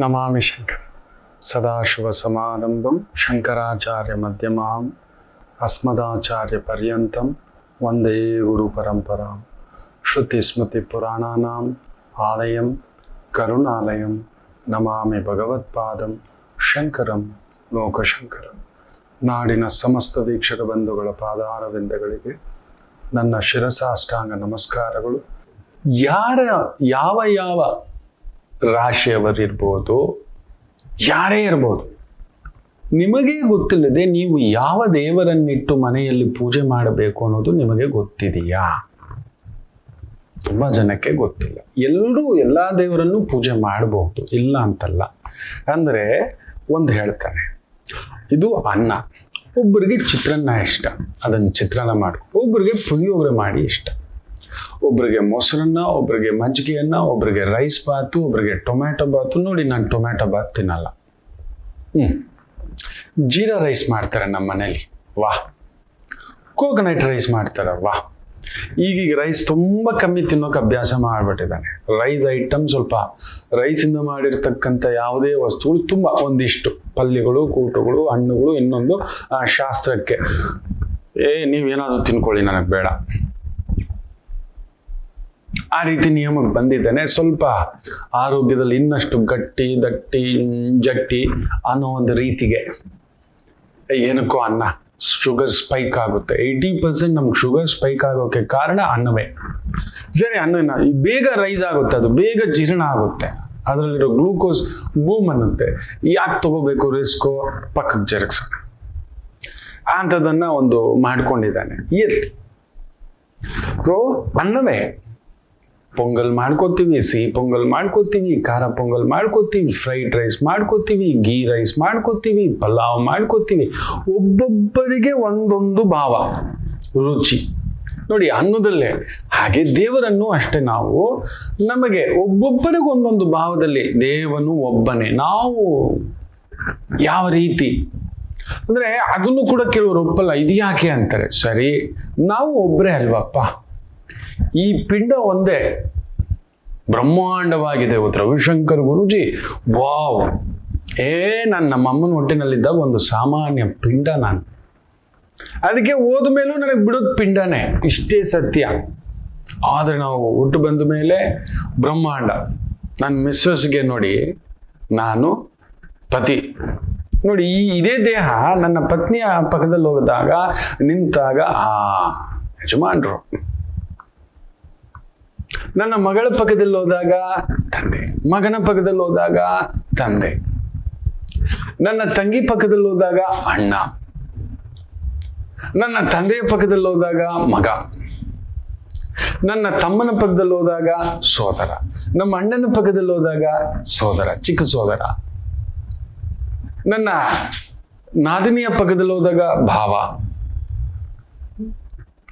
ನಮಾಮಿ ಶಂಕರ ಸದಾಶಿವಸಮಾರಂಭಂ ಶಂಕರಾಚಾರ್ಯ ಮಧ್ಯಮಾಂ ಅಸ್ಮದಾಚಾರ್ಯ ಪರ್ಯಂತಂ ವಂದೇ ಗುರು ಪರಂಪರಾಂ ಶ್ರುತಿ ಸ್ಮೃತಿ ಪುರಾಣಾನಾಂ ಆಲಯಂ ಕರುಣಾಲಯಂ ನಮಾಮಿ ಭಗವತ್ಪಾದಂ ಶಂಕರಂ ಲೋಕಶಂಕರಂ ನಾಡಿನ ಸಮಸ್ತ ವೀಕ್ಷಕ ಬಂಧುಗಳ ಪಾದಾರವಿಂದಗಳಿಗೆ ನನ್ನ ಶಿರಸಾಷ್ಟಾಂಗ ನಮಸ್ಕಾರಗಳು ಯಾರ ಯಾವ ಯಾವ ರಾಶಿಯವರಿರ್ಬೋದು ಯಾರೇ ಇರ್ಬೋದು, ನಿಮಗೆ ಗೊತ್ತಿಲ್ಲದೆ ನೀವು ಯಾವ ದೇವರನ್ನಿಟ್ಟು ಮನೆಯಲ್ಲಿ ಪೂಜೆ ಮಾಡಬೇಕು ಅನ್ನೋದು ನಿಮಗೆ ಗೊತ್ತಿದೆಯಾ? ತುಂಬ ಜನಕ್ಕೆ ಗೊತ್ತಿಲ್ಲ. ಎಲ್ಲರೂ ಎಲ್ಲ ದೇವರನ್ನು ಪೂಜೆ ಮಾಡಬಹುದು ಇಲ್ಲ ಅಂತಲ್ಲ. ಅಂದರೆ ಒಂದು ಹೇಳ್ತಾರೆ, ಇದು ಅನ್ನ. ಒಬ್ಬರಿಗೆ ಚಿತ್ರಾನ್ನ ಇಷ್ಟ, ಅದನ್ನು ಚಿತ್ರಾನ್ನ ಮಾಡ್ಕೊ ಒಬ್ಬರಿಗೆ ಪುಳಿಯೋಗರೆ ಮಾಡಿ ಇಷ್ಟ. ಒಬ್ಬರಿಗೆ ಮೊಸರನ್ನ ಒಬ್ಬರಿಗೆ ಮಜ್ಜಿಗೆಯನ್ನ ಒಬ್ಬರಿಗೆ ರೈಸ್ ಬಾತು ಒಬ್ಬರಿಗೆ ಟೊಮ್ಯಾಟೊ ಬಾತು. ನೋಡಿ, ನಾನು ಟೊಮ್ಯಾಟೊ ಬಾತ್ ತಿನ್ನಲ್ಲ. ಹ್ಞೂ ಜೀರಾ ರೈಸ್ ಮಾಡ್ತಾರೆ ನಮ್ಮ ಮನೇಲಿ. ವಾಹ್ ಕೋಕೋನಟ್ ರೈಸ್ ಮಾಡ್ತಾರೆ. ವಾಹ್ ಈಗೀಗ ರೈಸ್ ತುಂಬ ಕಮ್ಮಿ ತಿನ್ನೋಕೆ ಅಭ್ಯಾಸ ಮಾಡಿಬಿಟ್ಟಿದ್ದಾನೆ. ರೈಸ್ ಐಟಮ್ ಸ್ವಲ್ಪ ರೈಸಿಂದ ಮಾಡಿರ್ತಕ್ಕಂಥ ಯಾವುದೇ ವಸ್ತುಗಳು ತುಂಬ ಒಂದಿಷ್ಟು. ಪಲ್ಯಗಳು, ಕೂಟುಗಳು, ಹಣ್ಣುಗಳು ಇನ್ನೊಂದು ಶಾಸ್ತ್ರಕ್ಕೆ. ಏ ನೀವೇನಾದರೂ ತಿನ್ಕೊಳ್ಳಿ, ನನಗೆ ಬೇಡ. ಆ ರೀತಿ ನಿಯಮಕ್ಕೆ ಬಂದಿದ್ದೇನೆ. ಸ್ವಲ್ಪ ಆರೋಗ್ಯದಲ್ಲಿ ಇನ್ನಷ್ಟು ಗಟ್ಟಿ, ದಟ್ಟಿ, ಜಟ್ಟಿ ಅನ್ನೋ ಒಂದು ರೀತಿಗೆ ಏನಕ್ಕೋ ಅನ್ನ ಶುಗರ್ ಸ್ಪೈಕ್ ಆಗುತ್ತೆ. ಏಯ್ಟಿ ಪರ್ಸೆಂಟ್ ನಮ್ಗೆ ಶುಗರ್ ಸ್ಪೈಕ್ ಆಗೋಕೆ ಕಾರಣ ಅನ್ನವೇ. ಸರಿ ಈ ಬೇಗ ರೈಸ್ ಆಗುತ್ತೆ ಅದು, ಬೇಗ ಜೀರ್ಣ ಆಗುತ್ತೆ. ಅದರಲ್ಲಿರೋ ಗ್ಲೂಕೋಸ್ ಬೂಮ್ ಅನ್ನುತ್ತೆ. ಯಾಕೆ ತಗೋಬೇಕು ರಿಸ್ಕು ಪಕ್ಕಕ್ಕೆ ಜರುಗಿಸೋಣ ಅಂಥದ್ದನ್ನು ಒಂದು ಮಾಡ್ಕೊಂಡಿದ್ದಾನೆ. ಎಲ್ಲಿ? ಸೊ ಅನ್ನವೇ. ಪೊಂಗಲ್ ಮಾಡ್ಕೋತೀವಿ, ಸಿಹಿ ಪೊಂಗಲ್ ಮಾಡ್ಕೋತೀವಿ, ಖಾರ ಪೊಂಗಲ್ ಮಾಡ್ಕೋತೀವಿ ಫ್ರೈಡ್ ರೈಸ್ ಮಾಡ್ಕೋತೀವಿ ಗೀ ರೈಸ್ ಮಾಡ್ಕೋತೀವಿ, ಪಲಾವ್ ಮಾಡ್ಕೋತೀವಿ. ಒಬ್ಬೊಬ್ಬರಿಗೆ ಒಂದೊಂದು ಭಾವ, ರುಚಿ. ನೋಡಿ, ಅನ್ನದಲ್ಲೇ, ಹಾಗೆ ದೇವರನ್ನು ಅಷ್ಟೇ ನಾವು ನಮಗೆ ಒಬ್ಬೊಬ್ಬರಿಗೊಂದೊಂದು ಭಾವದಲ್ಲಿ ದೇವನು ಒಬ್ಬನೇ. ನಾವು ಯಾವ ರೀತಿ? ಅಂದ್ರೆ ಅದನ್ನು ಕೂಡ ಕೆಲವರು ಒಪ್ಪಲ್ಲ, ಇದು ಯಾಕೆ ಅಂತಾರೆ? ಸರಿ, ನಾವು ಒಬ್ಬರೇ ಅಲ್ವಪ್ಪ. ಈ ಪಿಂಡ ಒಂದೇ ಬ್ರಹ್ಮಾಂಡವಾಗಿದೆ ರವಿಶಂಕರ್ ಗುರುಜಿ. ವಾವ್. ಏ ನಾನು ನಮ್ಮ ಅಮ್ಮನ ಹೊಟ್ಟೆನಲ್ಲಿದ್ದಾಗ ಒಂದು ಸಾಮಾನ್ಯ ಪಿಂಡ ನಾನು. ಅದಕ್ಕೆ ಹೋದ ಮೇಲೂ ನನಗೆ ಬಿಡೋದು ಪಿಂಡನೇ. ಇಷ್ಟೇ ಸತ್ಯ. ಆದರೆ ನಾವು ಹುಟ್ಟು ಬಂದ ಮೇಲೆ ಬ್ರಹ್ಮಾಂಡ. ನನ್ನ ಮಿಸ್ಸಸ್ಗೆ ನೋಡಿ ನಾನು ಪತಿ. ನೋಡಿ, ಈ ಇದೇ ದೇಹ ನನ್ನ ಪತ್ನಿಯ ಪಕ್ಕದಲ್ಲಿ ಹೋದಾಗ ನಿಂತಾಗ ಆ ಯಜಮಾನ್ರು. ನನ್ನ ಮಗಳ ಪಕ್ಕದಲ್ಲಿ ಹೋದಾಗ ತಂದೆ, ಮಗನ ಪಕ್ಕದಲ್ಲಿ ಹೋದಾಗ ತಂದೆ, ನನ್ನ ತಂಗಿ ಪಕ್ಕದಲ್ಲಿ ಹೋದಾಗ ಅಣ್ಣ, ನನ್ನ ತಂದೆಯ ಪಕ್ಕದಲ್ಲಿ ಹೋದಾಗ ಮಗ, ನನ್ನ ತಮ್ಮನ ಪಕ್ಕದಲ್ಲಿ ಹೋದಾಗ ಸೋದರ, ನಮ್ಮ ಅಣ್ಣನ ಪಕ್ಕದಲ್ಲಿ ಹೋದಾಗ ಸೋದರ, ಚಿಕ್ಕ ಸೋದರ, ನನ್ನ ನಾದಿನಿಯ ಪಕ್ಕದಲ್ಲಿ ಹೋದಾಗ ಭಾವ.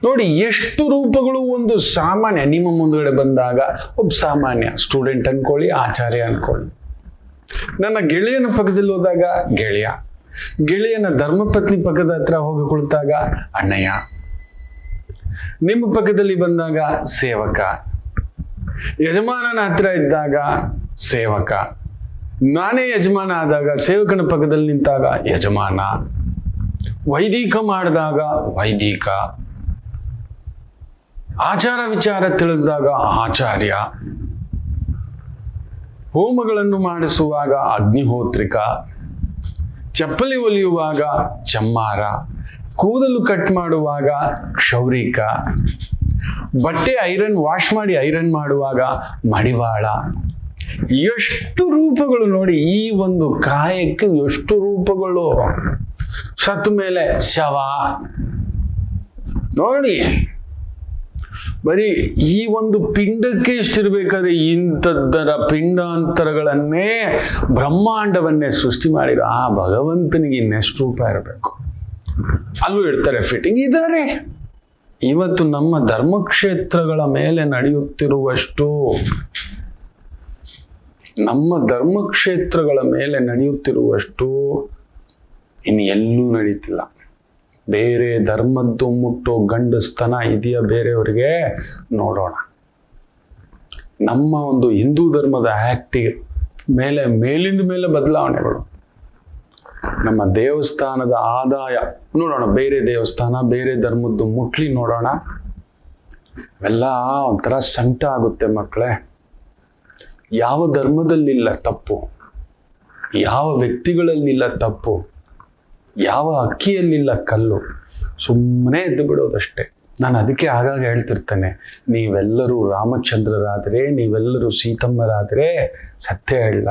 ನೋಡಿ, ಎಷ್ಟು ರೂಪಗಳು ಒಂದು ಸಾಮಾನ್ಯ, ನಿಮ್ಮ ಮುಂದ್ಗಡೆ ಬಂದಾಗ, ಒಬ್ಬ ಸಾಮಾನ್ಯ ಸ್ಟೂಡೆಂಟ್ ಅನ್ಕೊಳ್ಳಿ, ಆಚಾರ್ಯ ಅನ್ಕೊಳ್ಳಿ. ನನ್ನ ಗೆಳೆಯನ ಪಕ್ಕದಲ್ಲಿ ಹೋದಾಗ, ಗೆಳೆಯ. ಗೆಳೆಯನ ಧರ್ಮಪತ್ನಿ ಪಕ್ಕದ ಹತ್ರ ಹೋಗಿ ಕುಳಿತಾಗ, ಅಣ್ಣಯ್ಯ. ನಿಮ್ಮ ಪಕ್ಕದಲ್ಲಿ ಬಂದಾಗ, ಸೇವಕ. ಯಜಮಾನನ ಹತ್ರ ಇದ್ದಾಗ, ಸೇವಕ. ನಾನೇ ಯಜಮಾನ ಆದಾಗ, ಸೇವಕನ ಪಕ್ಕದಲ್ಲಿ ನಿಂತಾಗ, ಯಜಮಾನ. ವೈದಿಕ ಮಾಡಿದಾಗ, ವೈದಿಕ. ಆಚಾರ ವಿಚಾರ ತಿಳಿಸಿದಾಗ ಆಚಾರ್ಯ ಹೋಮಗಳನ್ನು ಮಾಡಿಸುವಾಗ ಅಗ್ನಿಹೋತ್ರಿಕ, ಚಪ್ಪಲಿ ಒಲಿಯುವಾಗ ಚಮ್ಮಾರ, ಕೂದಲು ಕಟ್ ಮಾಡುವಾಗ ಕ್ಷೌರಿಕ, ಬಟ್ಟೆ ಐರನ್, ವಾಶ್ ಮಾಡಿ ಐರನ್ ಮಾಡುವಾಗ ಮಡಿವಾಳ. ಎಷ್ಟು ರೂಪಗಳು ನೋಡಿ, ಈ ಒಂದು ಕಾಯಕ್ಕೆ ಎಷ್ಟು ರೂಪಗಳು? ಸತ್ತು ಮೇಲೆ ಶವ. ನೋಡಿ ಬರೀ ಈ ಒಂದು ಪಿಂಡಕ್ಕೆ ಎಷ್ಟಿರ್ಬೇಕಾದ್ರೆ ಇಂಥದ್ದರ ಪಿಂಡಾಂತರಗಳನ್ನೇ ಬ್ರಹ್ಮಾಂಡವನ್ನೇ ಸೃಷ್ಟಿ ಮಾಡಿರೋ ಆ ಭಗವಂತನಿಗೆ ಇನ್ನೆಷ್ಟು ರೂಪ ಇರಬೇಕು? ಅಲ್ಲೂ ಇಡ್ತಾರೆ ಫಿಟ್ಟಿಂಗ್ ಇದ್ದಾರೆ. ಇವತ್ತು ನಮ್ಮ ಧರ್ಮಕ್ಷೇತ್ರಗಳ ಮೇಲೆ ನಡೆಯುತ್ತಿರುವಷ್ಟು ನಮ್ಮ ಧರ್ಮಕ್ಷೇತ್ರಗಳ ಮೇಲೆ ನಡೆಯುತ್ತಿರುವಷ್ಟು ಇನ್ನು ಎಲ್ಲೂ ನಡೀತಿಲ್ಲ. ಬೇರೆ ಧರ್ಮದ್ದು ಮುಟ್ಟು ಗಂಡಸ್ತನ ಇದೆಯಾ ಬೇರೆಯವರಿಗೆ? ನೋಡೋಣ. ನಮ್ಮ ಒಂದು ಹಿಂದೂ ಧರ್ಮದ ಆಕ್ಟಿಗೆ ಮೇಲೆ, ಮೇಲಿಂದ ಮೇಲೆ ಬದಲಾವಣೆಗಳು. ನಮ್ಮ ದೇವಸ್ಥಾನದ ಆದಾಯ, ನೋಡೋಣ, ಬೇರೆ ದೇವಸ್ಥಾನ, ಬೇರೆ ಧರ್ಮದ್ದು ಮುಟ್ಲಿ ನೋಡೋಣ. ಎಲ್ಲ ಒಂಥರ ಸಂಕಟ ಆಗುತ್ತೆ ಮಕ್ಕಳೇ. ಯಾವ ಧರ್ಮದಲ್ಲಿಲ್ಲ ತಪ್ಪು. ಯಾವ ವ್ಯಕ್ತಿಗಳಲ್ಲಿಲ್ಲ ತಪ್ಪು. ಯಾವ ಅಕ್ಕಿಯಲ್ಲಿಲ್ಲ ಕಲ್ಲು. ಸುಮ್ಮನೆ ಎದ್ದು ಬಿಡೋದಷ್ಟೇ. ನಾನು ಅದಕ್ಕೆ ಆಗಾಗ ಹೇಳ್ತಿರ್ತೇನೆ, ನೀವೆಲ್ಲರೂ ರಾಮಚಂದ್ರರಾದರೆ, ನೀವೆಲ್ಲರೂ ಸೀತಮ್ಮರಾದರೆ ಸತ್ಯ ಹೇಳ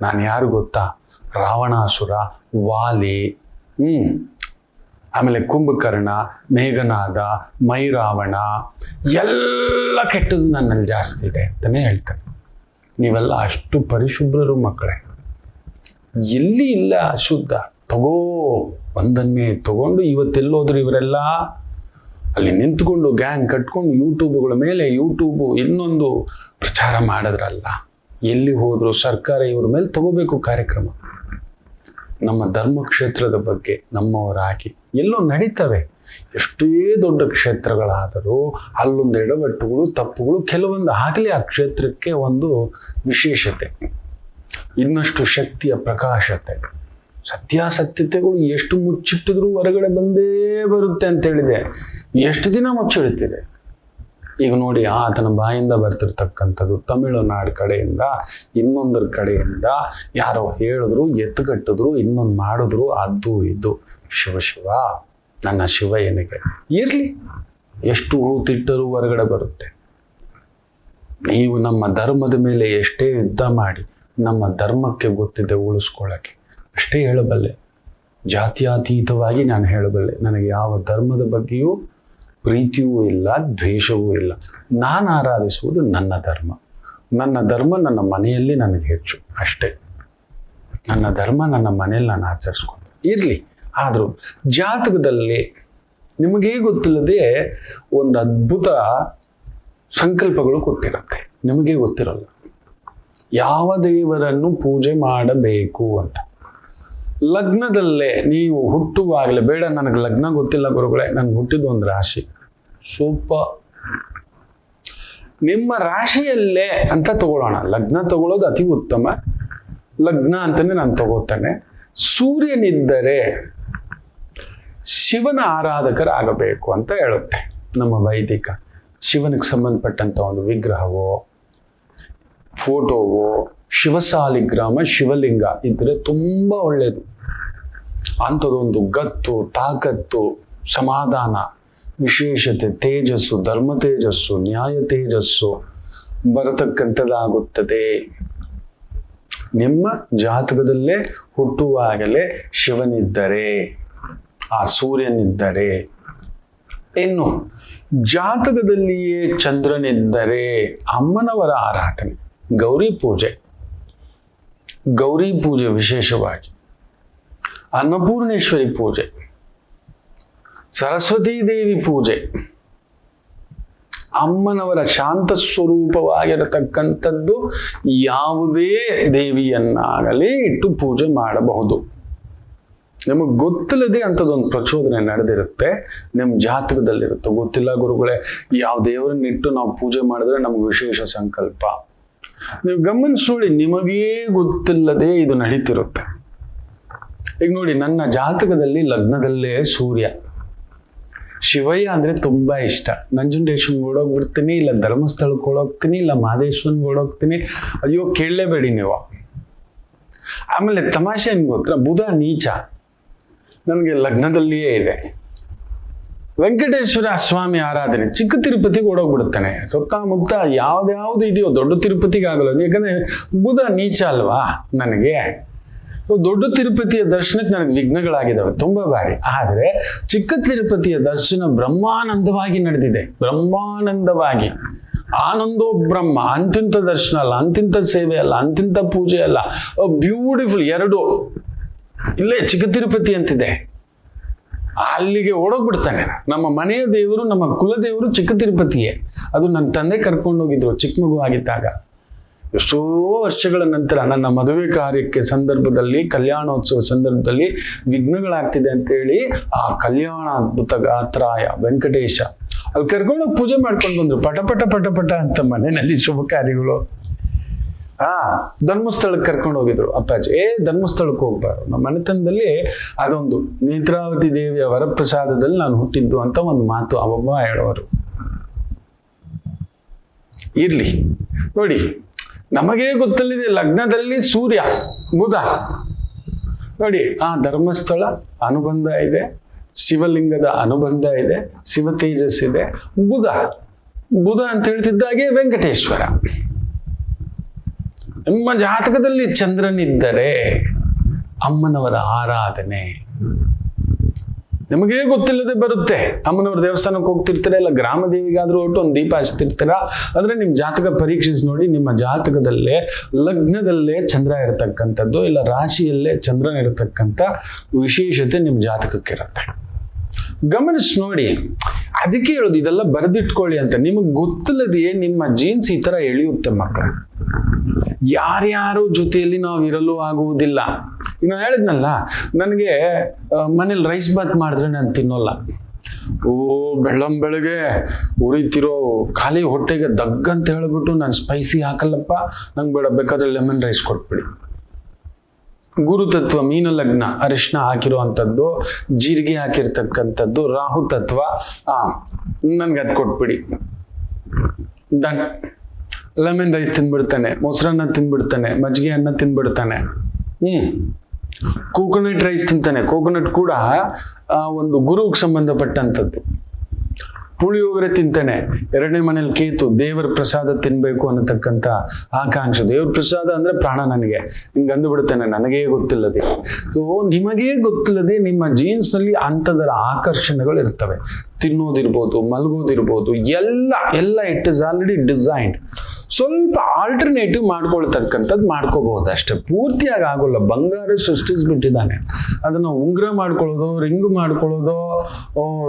ನಾನು ಯಾರು ಗೊತ್ತಾ? ರಾವಣಾಸುರ, ವಾಲಿ ಹ್ಞೂ ಆಮೇಲೆ ಕುಂಭಕರ್ಣ, ಮೇಘನಾದ, ಮೈರಾವಣ, ಎಲ್ಲ ಕೆಟ್ಟದ್ದು ನನ್ನಲ್ಲಿ ಜಾಸ್ತಿ ಇದೆ ಅಂತಲೇ ಹೇಳ್ತೇನೆ ನೀವೆಲ್ಲ ಅಷ್ಟು ಪರಿಶುಭ್ರರು ಮಕ್ಕಳೇ. ಎಲ್ಲಿ ಇಲ್ಲ ಅಶುದ್ಧ. ತಗೋ ಒಂದನ್ನೇ ತಗೊಂಡು ಇವತ್ತೆಲ್ಲೋದ್ರು ಇವರೆಲ್ಲ ಅಲ್ಲಿ ನಿಂತ್ಕೊಂಡು ಗ್ಯಾಂಗ್ ಕಟ್ಕೊಂಡು ಯೂಟ್ಯೂಬ್ಗಳ ಮೇಲೆ ಯೂಟ್ಯೂಬು ಇನ್ನೊಂದು ಪ್ರಚಾರ ಮಾಡಿದ್ರಲ್ಲ, ಎಲ್ಲಿ ಹೋದ್ರು ಸರ್ಕಾರ ಇವ್ರ ಮೇಲೆ ತಗೋಬೇಕು ಕಾರ್ಯಕ್ರಮ. ನಮ್ಮ ಧರ್ಮಕ್ಷೇತ್ರದ ಬಗ್ಗೆ ನಮ್ಮವರಾಗಿ ಎಲ್ಲೋ ನಡೀತವೆ. ಎಷ್ಟೇ ದೊಡ್ಡ ಕ್ಷೇತ್ರಗಳಾದರೂ ಅಲ್ಲೊಂದು ಎಡವಟ್ಟುಗಳು, ತಪ್ಪುಗಳು, ಕೆಲವೊಂದು ಆಗಲಿ ಆ ಕ್ಷೇತ್ರಕ್ಕೆ ಒಂದು ವಿಶೇಷತೆ, ಇನ್ನಷ್ಟು ಶಕ್ತಿಯ ಪ್ರಕಾಶತೆ. ಸತ್ಯಾಸತ್ಯತೆಗಳು ಎಷ್ಟು ಮುಚ್ಚಿಟ್ಟಿದ್ರು ಹೊರಗಡೆ ಬಂದೇ ಬರುತ್ತೆ ಅಂತ ಹೇಳಿದೆ. ಎಷ್ಟು ದಿನ ಮುಚ್ಚಿಡುತ್ತಿದೆ ಈಗ ನೋಡಿ, ಆತನ ಬಾಯಿಂದ ಬರ್ತಿರ್ತಕ್ಕಂಥದ್ದು ತಮಿಳುನಾಡು ಕಡೆಯಿಂದ, ಇನ್ನೊಂದರ ಕಡೆಯಿಂದ ಯಾರೋ ಹೇಳಿದ್ರು, ಎತ್ತುಗಟ್ಟಿದ್ರು, ಇನ್ನೊಂದು ಮಾಡಿದ್ರು, ಅದು ಇದು. ಶಿವ ಶಿವ, ನನ್ನ ಶಿವ ಏನಿಗೆ ಇರ್ಲಿ. ಎಷ್ಟು ಹೂತಿಟ್ಟರೂ ಹೊರಗಡೆ ಬರುತ್ತೆ. ನೀವು ನಮ್ಮ ಧರ್ಮದ ಮೇಲೆ ಎಷ್ಟೇ ಯುದ್ಧ ಮಾಡಿ, ನಮ್ಮ ಧರ್ಮಕ್ಕೆ ಗೊತ್ತಿದೆ ಉಳಿಸ್ಕೊಳ್ಳೋಕ್ಕೆ. ಅಷ್ಟೇ ಹೇಳಬಲ್ಲೆ. ಜಾತ್ಯಾತೀತವಾಗಿ ನಾನು ಹೇಳಬಲ್ಲೆ. ನನಗೆ ಯಾವ ಧರ್ಮದ ಬಗ್ಗೆಯೂ ಪ್ರೀತಿಯೂ ಇಲ್ಲ, ದ್ವೇಷವೂ ಇಲ್ಲ. ನಾನು ಆರಾಧಿಸುವುದು ನನ್ನ ಧರ್ಮ. ನನ್ನ ಧರ್ಮ ನನ್ನ ಮನೆಯಲ್ಲಿ ನನಗೆ ಹೆಚ್ಚು, ಅಷ್ಟೇ. ನನ್ನ ಧರ್ಮ ನನ್ನ ಮನೆಯಲ್ಲಿ ನಾನು ಆಚರಿಸ್ಕೊಂಡು. ಇರಲಿ, ಆದರೂ ಜಾತಕದಲ್ಲಿ ನಿಮಗೇ ಗೊತ್ತಿಲ್ಲದೆ ಒಂದು ಅದ್ಭುತ ಸಂಕಲ್ಪಗಳು ಕೊಟ್ಟಿರುತ್ತೆ. ನಿಮಗೇ ಗೊತ್ತಿರಲ್ಲ. ಯಾವ ದೇವರನ್ನು ಪೂಜೆ ಮಾಡಬೇಕು ಅಂತ. ಲಗ್ನದಲ್ಲೇ ನೀವು ಹುಟ್ಟುವಾಗಲೇ, ಬೇಡ ನನಗೆ ಲಗ್ನ ಗೊತ್ತಿಲ್ಲ ಗುರುಗಳೇ ನನಗೆ ಹುಟ್ಟಿದ್ದು ಒಂದು ರಾಶಿ. ಸೂಪರ್ ನಿಮ್ಮ ರಾಶಿಯಲ್ಲೇ ಅಂತ ತಗೊಳ್ಳೋಣ. ಲಗ್ನ ತಗೊಳ್ಳೋದು ಅತಿ ಉತ್ತಮ. ಲಗ್ನ ಅಂತಲೇ ನಾನು ತಗೋತೇನೆ. ಸೂರ್ಯನಿದ್ದರೆ ಶಿವನ ಆರಾಧಕರಾಗಬೇಕು ಅಂತ ಹೇಳುತ್ತೆ ನಮ್ಮ ವೈದಿಕ. ಶಿವನಿಗೆ ಸಂಬಂಧಪಟ್ಟಂತ ಒಂದು ವಿಗ್ರಹವೋ, ಫೋಟೋವೋ, ಶಿವಸಾಲಿಗ್ರಾಮ, ಶಿವಲಿಂಗ ಇದ್ರೆ ತುಂಬಾ ಒಳ್ಳೆಯದು ಅಂಥದ್ದೊಂದು ಗತ್ತು, ತಾಕತ್ತು, ಸಮಾಧಾನ, ವಿಶೇಷತೆ, ತೇಜಸ್ಸು, ಧರ್ಮ ತೇಜಸ್ಸು, ನ್ಯಾಯ ತೇಜಸ್ಸು ಬರತಕ್ಕಂಥದ್ದಾಗುತ್ತದೆ. ನಿಮ್ಮ ಜಾತಕದಲ್ಲೇ ಹುಟ್ಟುವಾಗಲೇ ಶಿವನಿದ್ದರೆ, ಆ ಸೂರ್ಯನಿದ್ದರೆ, ಇನ್ನು ಜಾತಕದಲ್ಲಿಯೇ ಚಂದ್ರನಿದ್ದರೆ ಅಮ್ಮನವರ ಆರಾಧನೆ, ಗೌರಿ ಪೂಜೆ ಗೌರಿ ಪೂಜೆ ವಿಶೇಷವಾಗಿ. ಅನ್ನಪೂರ್ಣೇಶ್ವರಿ ಪೂಜೆ, ಸರಸ್ವತೀ ದೇವಿ ಪೂಜೆ, ಅಮ್ಮನವರ ಶಾಂತ ಸ್ವರೂಪವಾಗಿರತಕ್ಕಂಥದ್ದು ಯಾವುದೇ ದೇವಿಯನ್ನಾಗಲಿ ಇಟ್ಟು ಪೂಜೆ ಮಾಡಬಹುದು. ನಿಮಗೆ ಗೊತ್ತಿಲ್ಲದೆ ಅಂಥದ್ದೊಂದು ಪ್ರಚೋದನೆ ನಡೆದಿರುತ್ತೆ ನಿಮ್ಮ ಜಾತಕದಲ್ಲಿರುತ್ತೆ. ಗೊತ್ತಿಲ್ಲ ಗುರುಗಳೇ, ಯಾವ ದೇವರನ್ನಿಟ್ಟು ನಾವು ಪೂಜೆ ಮಾಡಿದ್ರೆ ನಮ್ಗೆ ವಿಶೇಷ ಸಂಕಲ್ಪ. ನೀವು ಗಮನಿಸೋಳಿ ನಿಮಗೇ ಗೊತ್ತಿಲ್ಲದೆ ಇದು ನಡೀತಿರುತ್ತೆ. ಈಗ ನೋಡಿ, ನನ್ನ ಜಾತಕದಲ್ಲಿ ಲಗ್ನದಲ್ಲೇ ಸೂರ್ಯ. ಶಿವಯ್ಯ ಅಂದ್ರೆ ತುಂಬಾ ಇಷ್ಟ. ನಂಜುಂಡೇಶ್ವನ್ ಓಡೋಗ್ಬಿಡ್ತೀನಿ ಇಲ್ಲ ಧರ್ಮಸ್ಥಳಕ್ಕೆ ಓಡೋಗ್ತೀನಿ, ಇಲ್ಲ ಮಹದೇಶ್ವನ್ ಓಡೋಗ್ತೀನಿ. ಅಯ್ಯೋ, ಕೇಳಲೇಬೇಡಿ ನೀವು. ಆಮೇಲೆ ತಮಾಷೆ ಏನ್ ಗೊತ್ತಾ? ಬುಧ ನೀಚ. ನನಗೆ ಲಗ್ನದಲ್ಲಿಯೇ ಇದೆ. ವೆಂಕಟೇಶ್ವರ ಸ್ವಾಮಿ ಆರಾಧನೆ, ಚಿಕ್ಕ ತಿರುಪತಿಗೆ ಓಡೋಗ್ಬಿಡುತ್ತಾನೆ ಸುತ್ತಮುತ್ತ ಯಾವ್ದ್ಯಾವ್ದು ಇದೆಯೋ ದೊಡ್ಡ ತಿರುಪತಿಗೆ ಆಗಲ್ಲ ಯಾಕಂದ್ರೆ ಬುಧ ನೀಚ ಅಲ್ವಾ ನನಗೆ? ದೊಡ್ಡ ತಿರುಪತಿಯ ದರ್ಶನಕ್ಕೆ ನನಗೆ ವಿಘ್ನಗಳಾಗಿದ್ದಾವೆ, ತುಂಬಾ ಬಾರಿ. ಆದರೆ, ಚಿಕ್ಕ ತಿರುಪತಿಯ ದರ್ಶನ ಬ್ರಹ್ಮಾನಂದವಾಗಿ ನಡೆದಿದೆ. ಬ್ರಹ್ಮಾನಂದವಾಗಿ. ಆನಂದೋ ಬ್ರಹ್ಮ, ಅಂತಿಂತ ದರ್ಶನ ಅಲ್ಲ, ಅಂತಿಂತ ಸೇವೆ ಅಲ್ಲ, ಅಂತಿಂತ ಪೂಜೆ ಅಲ್ಲ. ಬ್ಯೂಟಿಫುಲ್ ಎರಡು. ಇಲ್ಲೇ ಚಿಕ್ಕ ತಿರುಪತಿ ಅಂತಿದೆ. ಅಲ್ಲಿಗೆ ಓಡೋಗ್ಬಿಡ್ತಾನೆ. ನಮ್ಮ ಮನೆಯ ದೇವರು, ನಮ್ಮ ಕುಲದೇವರು ಚಿಕ್ಕ ತಿರುಪತಿಯೇ. ಅದು ನನ್ನ ತಂದೆ ಕರ್ಕೊಂಡೋಗಿದ್ರು, ಚಿಕ್ಕ ಮಗು ಆಗಿದ್ದಾಗ. ಎಷ್ಟೋ ವರ್ಷಗಳ ನಂತರ ನನ್ನ ಮದುವೆ ಕಾರ್ಯಕ್ಕೆ ಸಂದರ್ಭದಲ್ಲಿ, ಕಲ್ಯಾಣೋತ್ಸವ ಸಂದರ್ಭದಲ್ಲಿ ವಿಘ್ನಗಳಾಗ್ತಿದೆ ಅಂತೇಳಿ ಆ ಕಲ್ಯಾಣ ಅದ್ಭುತ ಗಾತ್ರಾಯ ವೆಂಕಟೇಶ ಅಲ್ಲಿ ಕರ್ಕೊಂಡು ಪೂಜೆ ಮಾಡ್ಕೊಂಡು ಬಂದ್ರು. ಪಟ ಪಟ ಪಟ ಪಟ ಅಂತ ಮನೆಯಲ್ಲಿ ಶುಭ ಕಾರ್ಯಗಳು. ಆ, ಧರ್ಮಸ್ಥಳಕ್ಕೆ ಕರ್ಕೊಂಡು ಹೋಗಿದ್ರು ಅಪ್ಪಾಜಿ. ಏ, ಧರ್ಮಸ್ಥಳಕ್ಕೆ ಹೋಗ್ಬಾರ್ದು. ನಮ್ಮ ಮನೆತನದಲ್ಲಿ ಅದೊಂದು ನೇತ್ರಾವತಿ ದೇವಿಯ ವರಪ್ರಸಾದದಲ್ಲಿ ನಾನು ಹುಟ್ಟಿದ್ದು ಅಂತ ಒಂದು ಮಾತು ಅವೊಬ್ಬ ಹೇಳೋರು. ಇರ್ಲಿ. ನೋಡಿ ನಮಗೆ ಗೊತ್ತಲ್ಲಿದೆ, ಲಗ್ನದಲ್ಲಿ ಸೂರ್ಯ, ಬುಧ. ನೋಡಿ, ಆ ಧರ್ಮಸ್ಥಳ ಅನುಬಂಧ ಇದೆ, ಶಿವಲಿಂಗದ ಅನುಬಂಧ ಇದೆ ಶಿವ ತೇಜಸ್ ಇದೆ, ಬುಧ. ಬುಧ ಅಂತ ಹೇಳ್ತಿದ್ದಾಗೆ ವೆಂಕಟೇಶ್ವರ. ನಿಮ್ಮ ಜಾತಕದಲ್ಲಿ ಚಂದ್ರನಿದ್ದರೆ ಅಮ್ಮನವರ ಆರಾಧನೆ. ನಿಮಗೆ ಗೊತ್ತಿಲ್ಲದೆ ಬರುತ್ತೆ. ಅಮ್ಮನವ್ರ ದೇವಸ್ಥಾನಕ್ಕೆ ಹೋಗ್ತಿರ್ತೀರಾ ಇಲ್ಲ ಗ್ರಾಮ ದೇವಿಗಾದ್ರೂ ಒಟ್ಟು ಒಂದು ದೀಪ ಹಚ್ತಿರ್ತೀರಾ? ಅಂದ್ರೆ ನಿಮ್ಮ ಜಾತಕ ಪರೀಕ್ಷಿಸಿ ನೋಡಿ, ನಿಮ್ಮ ಜಾತಕದಲ್ಲೇ ಲಗ್ನದಲ್ಲೇ ಚಂದ್ರ ಇರತಕ್ಕಂಥದ್ದು ಇಲ್ಲ ರಾಶಿಯಲ್ಲೇ ಚಂದ್ರನ ಇರತಕ್ಕಂಥ ವಿಶೇಷತೆ ನಿಮ್ಮ ಜಾತಕಕ್ಕಿರುತ್ತೆ. ಗಮನಿಸಿ ನೋಡಿ, ಅದಕ್ಕೆ ಹೇಳೋದು ಇದೆಲ್ಲ ಬರೆದಿಟ್ಕೊಳ್ಳಿ ಅಂತ. ನಿಮಗೆ ಗೊತ್ತಿಲ್ಲದೆಯೇ ನಿಮ್ಮ ಜೀನ್ಸ್ ಈ ತರ ಎಳೆಯುತ್ತೆ ಮಕ್ಕಳು ಯಾರ್ಯಾರು ಜೊತೆಯಲ್ಲಿ ನಾವು ಇರಲು ಆಗುವುದಿಲ್ಲ. ಇನ್ನು ಹೇಳಿದ್ನಲ್ಲ, ನನಗೆ ಮನೇಲಿ ರೈಸ್ ಬಾತ್ ಮಾಡಿದ್ರೆ ನಾನು ತಿನ್ನೋಲ್ಲ. ಓ, ಬೆಳ್ಳಂ ಬೆಳಗ್ಗೆ ಉರಿತಿರೋ ಖಾಲಿ ಹೊಟ್ಟೆಗೆ ದಗ್ ಅಂತ ಹೇಳ್ಬಿಟ್ಟು ನಾನು ಸ್ಪೈಸಿ ಹಾಕಲ್ಲಪ್ಪ, ನಂಗೆ ಬೇಡ, ಬೇಕಾದ್ರೆ ಲೆಮನ್ ರೈಸ್ ಕೊಟ್ಬಿಡಿ. ಗುರುತತ್ವ ಮೀನ ಲಗ್ನ, ಅರಿಶಿನ ಹಾಕಿರುವಂಥದ್ದು, ಜೀರಿಗೆ ಹಾಕಿರ್ತಕ್ಕಂಥದ್ದು, ರಾಹು ತತ್ವ, ಆ, ನನ್ಗೆ ಅದು ಕೊಟ್ಬಿಡಿ. ಡನ್ ಲೆಮನ್ ರೈಸ್ ತಿನ್ಬಿಡ್ತಾನೆ, ಮೊಸರನ್ನ ತಿನ್ಬಿಡ್ತಾನೆ, ಮಜ್ಜಿಗೆ ಅನ್ನ ತಿನ್ಬಿಡ್ತಾನೆ. ಹ್ಮ್. ಕೋಕೋನಟ್ ರೈಸ್ ತಿಂತಾನೆ. ಕೋಕೋನಟ್ ಕೂಡ ಒಂದು ಗುರುವಿಗೆ ಸಂಬಂಧಪಟ್ಟಂಥದ್ದು. ಪುಳಿಯೋಗರೆ ತಿಂತಾನೆ. ಎರಡನೇ ಮನೇಲಿ ಕೇತು, ದೇವರ ಪ್ರಸಾದ ತಿನ್ಬೇಕು ಅನ್ನತಕ್ಕಂಥ ಆಕಾಂಕ್ಷೆ. ದೇವ್ರ ಪ್ರಸಾದ ಅಂದ್ರೆ ಪ್ರಾಣ ನನಗೆ. ಹಿಂಗೆ ಅಂದುಬಿಡ್ತಾನೆ ನನಗೇ ಗೊತ್ತಿಲ್ಲದೆ. ಸೊ ನಿಮಗೇ ಗೊತ್ತಿಲ್ಲದೆ ನಿಮ್ಮ ಜೀನ್ಸ್ನಲ್ಲಿ ಅಂಥದರ ಆಕರ್ಷಣೆಗಳು ಇರ್ತವೆ. ತಿನ್ನೋದಿರ್ಬೋದು, ಮಲಗೋದಿರ್ಬೋದು, ಎಲ್ಲ ಎಲ್ಲ ಇಟ್ ಇಸ್ ಆಲ್ರೆಡಿ ಡಿಸೈನ್ಡ್ ಸ್ವಲ್ಪ ಆಲ್ಟರ್ನೇಟಿವ್ ಮಾಡ್ಕೊಳ್ತಕ್ಕಂಥದ್ದು ಮಾಡ್ಕೋಬಹುದು ಅಷ್ಟೇ. ಪೂರ್ತಿಯಾಗಿ ಆಗೋಲ್ಲ. ಬಂಗಾರ ಸೃಷ್ಟಿಸ್ಬಿಟ್ಟಿದ್ದಾನೆ. ಅದನ್ನು ಉಂಗುರ ಮಾಡ್ಕೊಳ್ಳೋದು, ರಿಂಗ್ ಮಾಡ್ಕೊಳ್ಳೋದು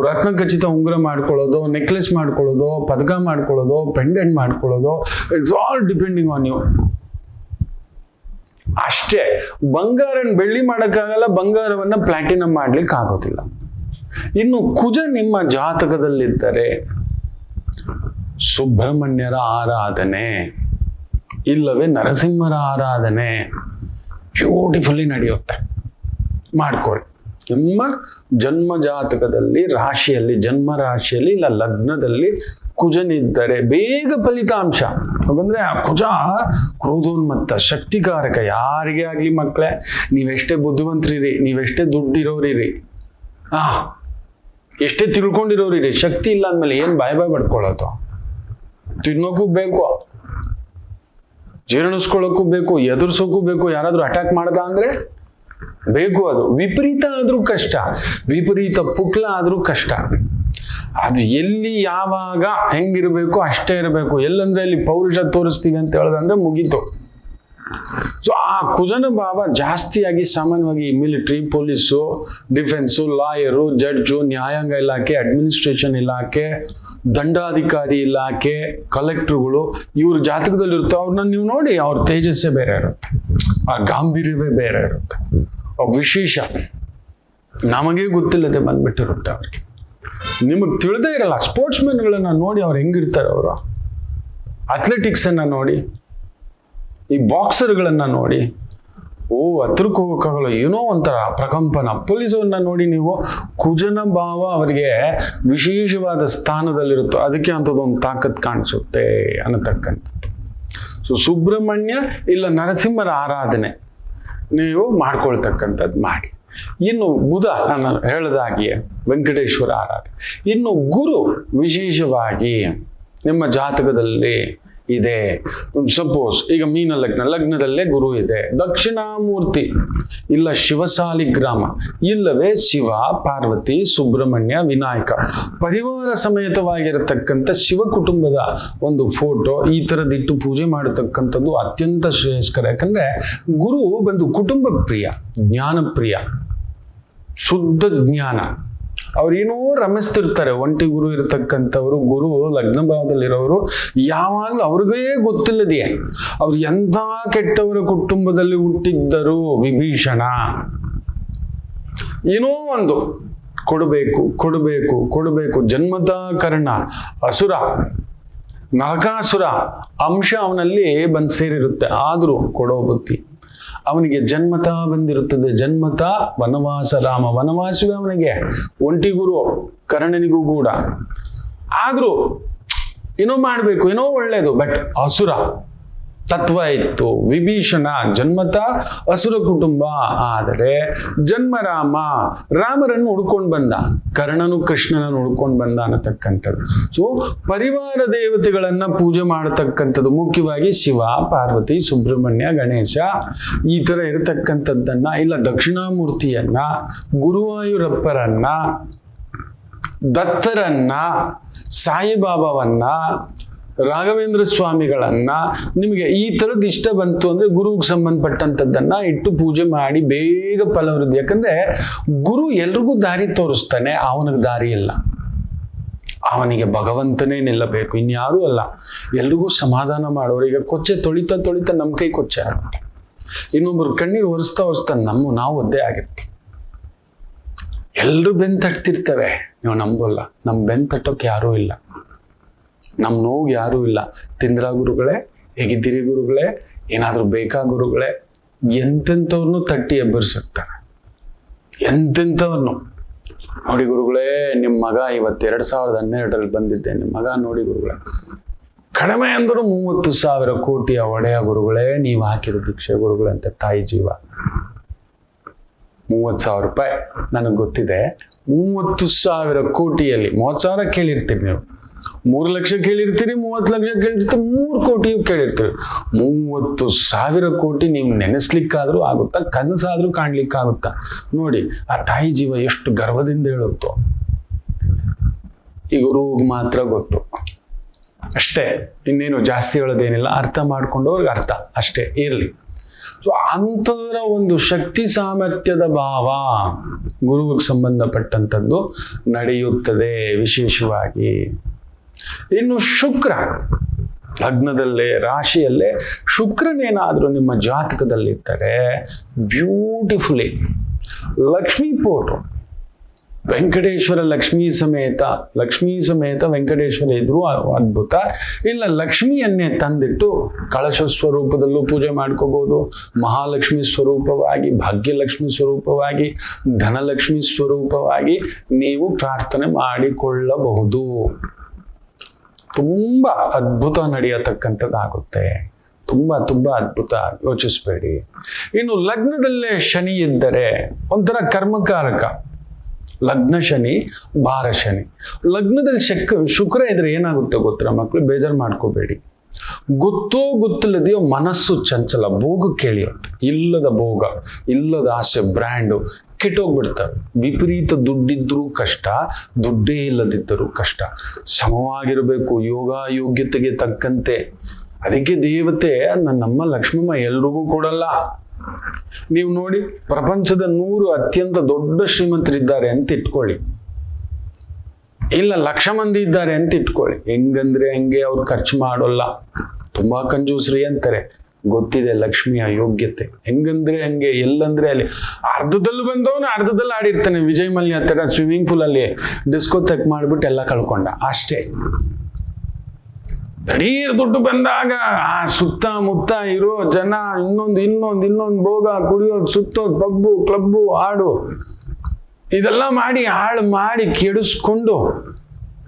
ರತ್ನ ಖಚಿತ ಉಂಗುರ ಮಾಡ್ಕೊಳ್ಳೋದು ನೆಕ್ಲೆಸ್ ಮಾಡ್ಕೊಳ್ಳೋದು, ಪದಕ ಮಾಡ್ಕೊಳ್ಳೋದು ಪೆಂಡೆಂಟ್ ಮಾಡ್ಕೊಳ್ಳೋದು it's all depending on you ಅಷ್ಟೇ. ಬಂಗಾರನ ಬೆಳ್ಳಿ ಮಾಡೋಕ್ಕಾಗಲ್ಲ, ಬಂಗಾರವನ್ನ ಪ್ಲಾಟಿನಮ್ ಮಾಡ್ಲಿಕ್ಕೆ ಆಗೋದಿಲ್ಲ ಇನ್ನು ಕುಜ ನಿಮ್ಮ ಜಾತಕದಲ್ಲಿದ್ದರೆ ಸುಬ್ರಹ್ಮಣ್ಯರ ಆರಾಧನೆ, ಇಲ್ಲವೇ ನರಸಿಂಹರ ಆರಾಧನೆ ಬ್ಯೂಟಿಫುಲ್ಲಿ ನಡೆಯುತ್ತೆ. ಮಾಡ್ಕೊಳ್ಳಿ. ನಿಮ್ಮ ಜನ್ಮ ಜಾತಕದಲ್ಲಿ ರಾಶಿಯಲ್ಲಿ, ಜನ್ಮ ರಾಶಿಯಲ್ಲಿ ಇಲ್ಲ, ಲಗ್ನದಲ್ಲಿ ಕುಜನಿದ್ದರೆ ಬೇಗ ಫಲಿತಾಂಶ. ಯಾಕಂದ್ರೆ ಆ ಕುಜ ಕ್ರೋಧೋನ್ಮತ್ತ, ಶಕ್ತಿಕಾರಕ, ಯಾರಿಗೆ ಆಗ್ಲಿ ಮಕ್ಕಳೇ, ನೀವೆಷ್ಟೇ ಬುದ್ಧಿವಂತರಿರಿ, ನೀವೆಷ್ಟೇ ದುಡ್ಡಿರೋರಿರಿ. ಆ ಎಷ್ಟೇ ತಿಳ್ಕೊಂಡಿರೋರಿರಿ ಶಕ್ತಿ ಇಲ್ಲ ಅಂದಮೇಲೆ ಏನು ಬಾಯ್ ಬಾಯ್ ಪಡ್ಕೊಳ್ಳೋದು ತಿನ್ನೋಕ್ಕೂ ಬೇಕು ಜೀರ್ಣಿಸ್ಕೊಳ್ಳೋಕ್ಕೂ ಬೇಕು ಎದುರಿಸೋಕ್ಕೂ ಬೇಕು, ಯಾರಾದರೂ ಅಟ್ಯಾಕ್ ಮಾಡ್ದ ಅಂದರೆ ಬೇಕು ಅದು. ವಿಪರೀತ ಆದ್ರೂ ಕಷ್ಟ, ವಿಪರೀತ ಪುಕ್ಲ ಆದ್ರೂ ಕಷ್ಟ. ಅದು ಎಲ್ಲಿ ಯಾವಾಗ ಹೆಂಗಿರಬೇಕು ಅಷ್ಟೇ ಇರಬೇಕು. ಎಲ್ಲಂದ್ರೆ ಅಲ್ಲಿ ಪೌರುಷ ತೋರಿಸ್ತೀವಿ ಅಂತ ಹೇಳೋದಂದ್ರೆ ಮುಗೀತು. ಸೊ ಆ ಕುಜನ ಭಾವ ಜಾಸ್ತಿಯಾಗಿ ಸಾಮಾನ್ಯವಾಗಿ military police defence lawyer judge ನ್ಯಾಯಾಂಗ ಇಲಾಖೆ ಅಡ್ಮಿನಿಸ್ಟ್ರೇಷನ್ ಇಲಾಖೆ, ದಂಡಾಧಿಕಾರಿ ಇಲಾಖೆ ಕಲೆಕ್ಟರ್ಗಳು ಇವ್ರ ಜಾತಕದಲ್ಲಿ ಇರುತ್ತೆ ಅವ್ರನ್ನ ನೀವು ನೋಡಿ, ಅವ್ರ ತೇಜಸ್ಸೇ ಬೇರೆ ಇರುತ್ತೆ. ಆ ಗಾಂಭೀರ್ಯವೇ ಬೇರೆ ಇರುತ್ತೆ. ವಿಶೇಷ ನಮಗೆ ಗೊತ್ತಿಲ್ಲದೆ ಬಂದ್ಬಿಟ್ಟಿರುತ್ತೆ ಅವ್ರಿಗೆ. ನಿಮಗೆ ತಿಳಿದೇ ಇರಲ್ಲ ಸ್ಪೋರ್ಟ್ಸ್ ಗಳನ್ನ ನೋಡಿ ಅವ್ರು ಹೆಂಗಿರ್ತಾರೆ ಅವರು. ಅಥ್ಲೆಟಿಕ್ಸ್ ಅನ್ನ ನೋಡಿ. ಈ ಬಾಕ್ಸರ್ಗಳನ್ನು ನೋಡಿ. ಓ ಹತ್ರಕ್ಕೆ ಹೋಗೋಕ್ಕಾಗಲ್ಲ ಏನೋ ಒಂಥರ ಪ್ರಕಂಪನ. ಪೊಲೀಸವ್ರನ್ನ ನೋಡಿ ನೀವು ಕುಜನ ಭಾವ ಅವರಿಗೆ ವಿಶೇಷವಾದ ಸ್ಥಾನದಲ್ಲಿರುತ್ತೋ. ಅದಕ್ಕೆ ಅಂಥದ್ದೊಂದು ತಾಕತ್ ಕಾಣಿಸುತ್ತೆ ಅನ್ನತಕ್ಕಂಥದ್ದು. ಸೊ ಸುಬ್ರಹ್ಮಣ್ಯ ಇಲ್ಲ ನರಸಿಂಹರ ಆರಾಧನೆ. ನೀವು ಮಾಡ್ಕೊಳ್ತಕ್ಕಂಥದ್ದು ಮಾಡಿ. ಇನ್ನು ಬುಧ ನಾನು ಹೇಳದಾಗಿಯೇ ವೆಂಕಟೇಶ್ವರ ಆರಾಧನೆ. ಇನ್ನು ಗುರು ವಿಶೇಷವಾಗಿ ನಿಮ್ಮ ಜಾತಕದಲ್ಲಿ ಇದೆ. ಸಪೋಸ್ ಈಗ ಮೀನ ಲಗ್ನ, ಲಗ್ನದಲ್ಲೇ ಗುರು ಇದೆ. ದಕ್ಷಿಣಾಮೂರ್ತಿ, ಇಲ್ಲ ಶಿವಸಾಲಿಗ್ರಾಮ ಇಲ್ಲವೇ ಶಿವ, ಪಾರ್ವತಿ, ಸುಬ್ರಹ್ಮಣ್ಯ, ವಿನಾಯಕ. ಪರಿವಾರ ಸಮೇತವಾಗಿರತಕ್ಕಂಥ ಶಿವ ಕುಟುಂಬದ ಒಂದು ಫೋಟೋ ಈ ಥರದಿಟ್ಟು ಪೂಜೆ ಮಾಡತಕ್ಕಂಥದ್ದು ಅತ್ಯಂತ ಶ್ರೇಯಸ್ಕರ. ಯಾಕಂದ್ರೆ ಗುರು ಬಂದು ಕುಟುಂಬ ಪ್ರಿಯ ಜ್ಞಾನ ಪ್ರಿಯ ಶುದ್ಧ ಜ್ಞಾನ. ಅವ್ರೇನೋ ರಮಿಸ್ತಿರ್ತಾರೆ. ಒಂಟಿ ಗುರು ಇರತಕ್ಕಂಥವ್ರು, ಗುರು ಲಗ್ನ ಭಾವದಲ್ಲಿರೋರು ಯಾವಾಗಲೂ ಅವ್ರಿಗೇ ಗೊತ್ತಿಲ್ಲದೆಯೇ. ಅವ್ರು ಎಂಥ ಕೆಟ್ಟವರ ಕುಟುಂಬದಲ್ಲಿ ಹುಟ್ಟಿದ್ದರು? ವಿಭೀಷಣ. ಏನೋ ಒಂದು. ಕೊಡಬೇಕು ಕೊಡಬೇಕು ಕೊಡಬೇಕು. ಜನ್ಮದ ಕರ್ಣ ಅಸುರ. ನರಕಾಸುರ ಅಂಶ ಅವನಲ್ಲಿ ಬಂದು ಸೇರಿರುತ್ತೆ. ಆದರೂ ಕೊಡೋ ಬುದ್ಧಿ. ಅವನಿಗೆ ಜನ್ಮತ ಬಂದಿರುತ್ತದೆ. ಜನ್ಮತ ವನವಾಸ ರಾಮ. ವನವಾಸವೇ ಅವನಿಗೆ. ಒಂಟಿ ಗುರು, ಕರ್ಣನಿಗೂ ಕೂಡ. ಆದ್ರೂ, ಏನೋ ಮಾಡಬೇಕು, ಏನೋ ಒಳ್ಳೇದು ಬಟ್ ಅಸುರ. ತತ್ವ ಇತ್ತು. ವಿಭೀಷಣ, ಜನ್ಮತ, ಅಸುರ ಕುಟುಂಬ. ಆದರೆ ಜನ್ಮರಾಮ ರಾಮರನ್ನು ಹುಡ್ಕೊಂಡು ಬಂದ. ಕರ್ಣನು ಕೃಷ್ಣನನ್ನು ಹುಡ್ಕೊಂಡು ಬಂದ ಅನ್ನತಕ್ಕಂಥದ್ದು. ಸೊ ಪರಿವಾರ ದೇವತೆಗಳನ್ನ ಪೂಜೆ ಮಾಡತಕ್ಕಂಥದ್ದು. ಮುಖ್ಯವಾಗಿ ಶಿವ, ಪಾರ್ವತಿ, ಸುಬ್ರಹ್ಮಣ್ಯ, ಗಣೇಶ ಈ ತರ ಇರತಕ್ಕಂಥದ್ದನ್ನ ಇಲ್ಲ ದಕ್ಷಿಣಾಮೂರ್ತಿಯನ್ನ, ಗುರುವಾಯೂರಪ್ಪರನ್ನ, ದತ್ತರನ್ನ, ಸಾಯಿಬಾಬಾವನ್ನ ರಾಘವೇಂದ್ರ ಸ್ವಾಮಿಗಳನ್ನ ನಿಮಗೆ ಈ ಥರದ್ದು ಇಷ್ಟ ಬಂತು ಅಂದ್ರೆ ಗುರುಗೆ ಸಂಬಂಧಪಟ್ಟಂಥದ್ದನ್ನ ಇಟ್ಟು ಪೂಜೆ ಮಾಡಿ ಬೇಗ ಫಲವೃದ್ಧಿ. ಯಾಕಂದ್ರೆ ಗುರು ಎಲ್ರಿಗೂ ದಾರಿ ತೋರಿಸ್ತಾನೆ, ಅವನಿಗೆ ದಾರಿ ಇಲ್ಲ. ಅವನಿಗೆ ಭಗವಂತನೇ ನಿಲ್ಲಬೇಕು, ಇನ್ಯಾರೂ ಅಲ್ಲ. ಎಲ್ರಿಗೂ ಸಮಾಧಾನ ಮಾಡೋರು. ಈಗ ಕೊಚ್ಚೆ ತೊಳಿತಾ ತೊಳಿತಾ ನಮ್ಮ ಕೈ ಕೊಚ್ಚೆ ಇನ್ನೊಬ್ಬರು ಕಣ್ಣೀರು ಒರೆಸ್ತಾ ಒರೆಸ್ತಾ ನಮ್ಮ, ನಾವು ಒದ್ದೆ ಆಗಿರ್ತೀವಿ. ಎಲ್ಲರೂ ಬೆನ್ ತಟ್ತಿರ್ತವೆ. ನೀವು ನಂಬೋಲ್ಲ ನಮ್ಮ ಬೆನ್ ತಟ್ಟೋಕೆ ಯಾರೂ ಇಲ್ಲ. ನಮ್ಮ ನೋವು ಯಾರೂ ಇಲ್ಲ. ತಿಂದ್ರ ಗುರುಗಳೇ, ಹೇಗಿದ್ದೀರಿ ಗುರುಗಳೇ? ಏನಾದರೂ ಬೇಕಾ ಗುರುಗಳೇ? ಎಂತೆಂಥವ್ರನ್ನು ತಟ್ಟಿ ಎಬ್ಬರಿಸಿರ್ತಾರೆ. ಎಂತೆಂಥವ್ರನ್ನು. ನೋಡಿ ಗುರುಗಳೇ ನಿಮ್ಮ ಮಗ ಇವತ್ತು ಎರಡು ಸಾವಿರದ ಹನ್ನೆರಡರಲ್ಲಿ ಬಂದಿದ್ದೆ. ನಿಮ್ಮ ಮಗ ನೋಡಿ ಗುರುಗಳೇ. ಕಡಿಮೆ ಅಂದರೂ ಮೂವತ್ತು ಸಾವಿರ ಕೋಟಿಯ ಒಡೆಯ ಗುರುಗಳೇ, ನೀವು ಹಾಕಿದ ಭಿಕ್ಷೆ ಗುರುಗಳಂತೆ ತಾಯಿ ಜೀವ. ಮೂವತ್ತು ಸಾವಿರ ರೂಪಾಯಿ. ನನಗೆ ಗೊತ್ತಿದೆ. ಮೂವತ್ತು ಸಾವಿರ ಕೋಟಿಯಲ್ಲಿ, ಮೂವತ್ತು ಸಾವಿರ ಕೇಳಿರ್ತೀವಿ ನೀವು. ಮೂರು ಲಕ್ಷ ಕೇಳಿರ್ತೀರಿ, ಮೂವತ್ತು ಲಕ್ಷ ಕೇಳಿರ್ತೀರಿ, ಮೂರು ಕೋಟಿ ಕೇಳಿರ್ತೀರಿ. ಮೂವತ್ತು ಸಾವಿರ ಕೋಟಿ ನೀವು ನೆನೆಸ್ಲಿಕ್ಕಾದ್ರೂ ಆಗುತ್ತಾ, ಕನಸಾದ್ರೂ ಕಾಣ್ಲಿಕ್ಕಾಗುತ್ತಾ? ನೋಡಿ, ಆ ತಾಯಿ ಜೀವ ಎಷ್ಟು ಗರ್ವದಿಂದ ಹೇಳುತ್ತೋ. ಈ ಗುರುಗೆ ಮಾತ್ರ ಗೊತ್ತು. ಅಷ್ಟೇ, ಇನ್ನೇನು ಜಾಸ್ತಿ ಹೇಳೋದೇನಿಲ್ಲ, ಅರ್ಥ ಮಾಡ್ಕೊಂಡವ್ರಿಗೆ ಅರ್ಥ, ಅಷ್ಟೇ, ಇರಲಿ. ಸೊ ಅಂಥದ್ರ ಒಂದು ಶಕ್ತಿ ಸಾಮರ್ಥ್ಯದ ಭಾವ ಗುರುವಿಗೆ ಸಂಬಂಧಪಟ್ಟಂಥದ್ದು ನಡೆಯುತ್ತದೆ ವಿಶೇಷವಾಗಿ. ಇನ್ನು ಶುಕ್ರ, ಲಗ್ನದಲ್ಲೇ, ರಾಶಿಯಲ್ಲೇ ಶುಕ್ರನೇನಾದರೂ ನಿಮ್ಮ ಜಾತಕದಲ್ಲಿದ್ದರೆ ಬ್ಯೂಟಿಫುಲಿ ಲಕ್ಷ್ಮೀ ಫೋಟೋ ವೆಂಕಟೇಶ್ವರ ಲಕ್ಷ್ಮೀ ಸಮೇತ ಲಕ್ಷ್ಮೀ ಸಮೇತ ವೆಂಕಟೇಶ್ವರ ಇದ್ರು ಅದ್ಭುತ. ಇಲ್ಲ ಲಕ್ಷ್ಮಿಯನ್ನೇ ತಂದಿಟ್ಟು ಕಳಶ ಸ್ವರೂಪದಲ್ಲೂ ಪೂಜೆ ಮಾಡ್ಕೋಬಹುದು ಮಹಾಲಕ್ಷ್ಮಿ ಸ್ವರೂಪವಾಗಿ, ಭಾಗ್ಯಲಕ್ಷ್ಮಿ ಸ್ವರೂಪವಾಗಿ, ಧನಲಕ್ಷ್ಮಿ ಸ್ವರೂಪವಾಗಿ ನೀವು ಪ್ರಾರ್ಥನೆ ಮಾಡಿಕೊಳ್ಳಬಹುದು. ತುಂಬ ಅದ್ಭುತ ನಡೆಯತಕ್ಕಂಥದ್ದಾಗುತ್ತೆ. ತುಂಬ ತುಂಬ ಅದ್ಭುತ. ಯೋಚಿಸ್ಬೇಡಿ. ಇನ್ನು ಲಗ್ನದಲ್ಲೇ ಶನಿ ಇದ್ದರೆ ಒಂಥರ ಕರ್ಮಕಾರಕ. ಲಗ್ನ ಶನಿ, ಭಾರ ಶನಿ. ಲಗ್ನದಲ್ಲಿ ಶಕ್, ಶುಕ್ರ ಇದ್ರೆ ಏನಾಗುತ್ತೆ ಗೊತ್ತರ ಮಕ್ಕಳು ಬೇಜಾರು ಮಾಡ್ಕೋಬೇಡಿ. ಗೊತ್ತೋ ಗೊತ್ತಿಲ್ಲದೆಯೋ ಮನಸ್ಸು ಚಂಚಲ, ಭೋಗ ಕೇಳಿಯುತ್ತೆ. ಇಲ್ಲದ ಭೋಗ, ಇಲ್ಲದ ಆಸೆ, ಬ್ರ್ಯಾಂಡು ಕೆಟ್ಟೋಗ್ಬಿಡ್ತಾರೆ ವಿಪರೀತ ದುಡ್ಡಿದ್ರೂ ಕಷ್ಟ, ದುಡ್ಡೇ ಇಲ್ಲದಿದ್ದರೂ ಕಷ್ಟ. ಸಮವಾಗಿರಬೇಕು ಯೋಗ ಯೋಗ್ಯತೆಗೆ ತಕ್ಕಂತೆ. ಅದಕ್ಕೆ ದೇವತೆ ನನ್ನಮ್ಮ ಲಕ್ಷ್ಮಮ್ಮ ಎಲ್ರಿಗೂ ಕೊಡಲ್ಲ. ನೀವು ನೋಡಿ, ಪ್ರಪಂಚದ ನೂರು ಅತ್ಯಂತ ದೊಡ್ಡ ಶ್ರೀಮಂತರಿದ್ದಾರೆ ಅಂತ ಇಟ್ಕೊಳ್ಳಿ. ಇಲ್ಲ, ಲಕ್ಷ ಮಂದಿ ಇದ್ದಾರೆ ಅಂತ ಇಟ್ಕೊಳ್ಳಿ. ಹೆಂಗಂದ್ರೆ ಹಂಗೆ ಅವ್ರು ಖರ್ಚು ಮಾಡೋಲ್ಲ. ತುಂಬಾ ಕಂಜೂಸ್ರಿ ಅಂತಾರೆ. ಗೊತ್ತಿದೆ ಲಕ್ಷ್ಮಿಯ ಯೋಗ್ಯತೆ. ಹೆಂಗಂದ್ರೆ ಹಂಗೆ ಎಲ್ಲಂದ್ರೆ ಅಲ್ಲಿ ಅರ್ಧದಲ್ಲಿ ಬಂದವನು ಅರ್ಧದಲ್ಲಿ ಆಡಿರ್ತಾನೆ. ವಿಜಯ್ ಮಲ್ಯ ಹತ್ತಿರ ಸ್ವಿಮ್ಮಿಂಗ್ ಪೂಲ್ ಅಲ್ಲಿ ಡಿಸ್ಕೋ ತೆಕ್ ಮಾಡ್ಬಿಟ್ಟು ಎಲ್ಲ ಕಳ್ಕೊಂಡ. ಅಷ್ಟೇ. ದಡೀರ್ ದುಡ್ಡು ಬಂದಾಗ ಆ ಸುತ್ತಮುತ್ತ ಇರೋ ಜನ ಇನ್ನೊಂದು ಇನ್ನೊಂದು ಇನ್ನೊಂದು ಭೋಗ ಕುಡಿಯೋದು, ಸುತ್ತೋದು, ಪಬ್ಬು, ಕ್ಲಬ್ಬು, ಹಾಡು, ಇದೆಲ್ಲ ಮಾಡಿ ಹಾಳು ಮಾಡಿ ಕೆಡಿಸ್ಕೊಂಡು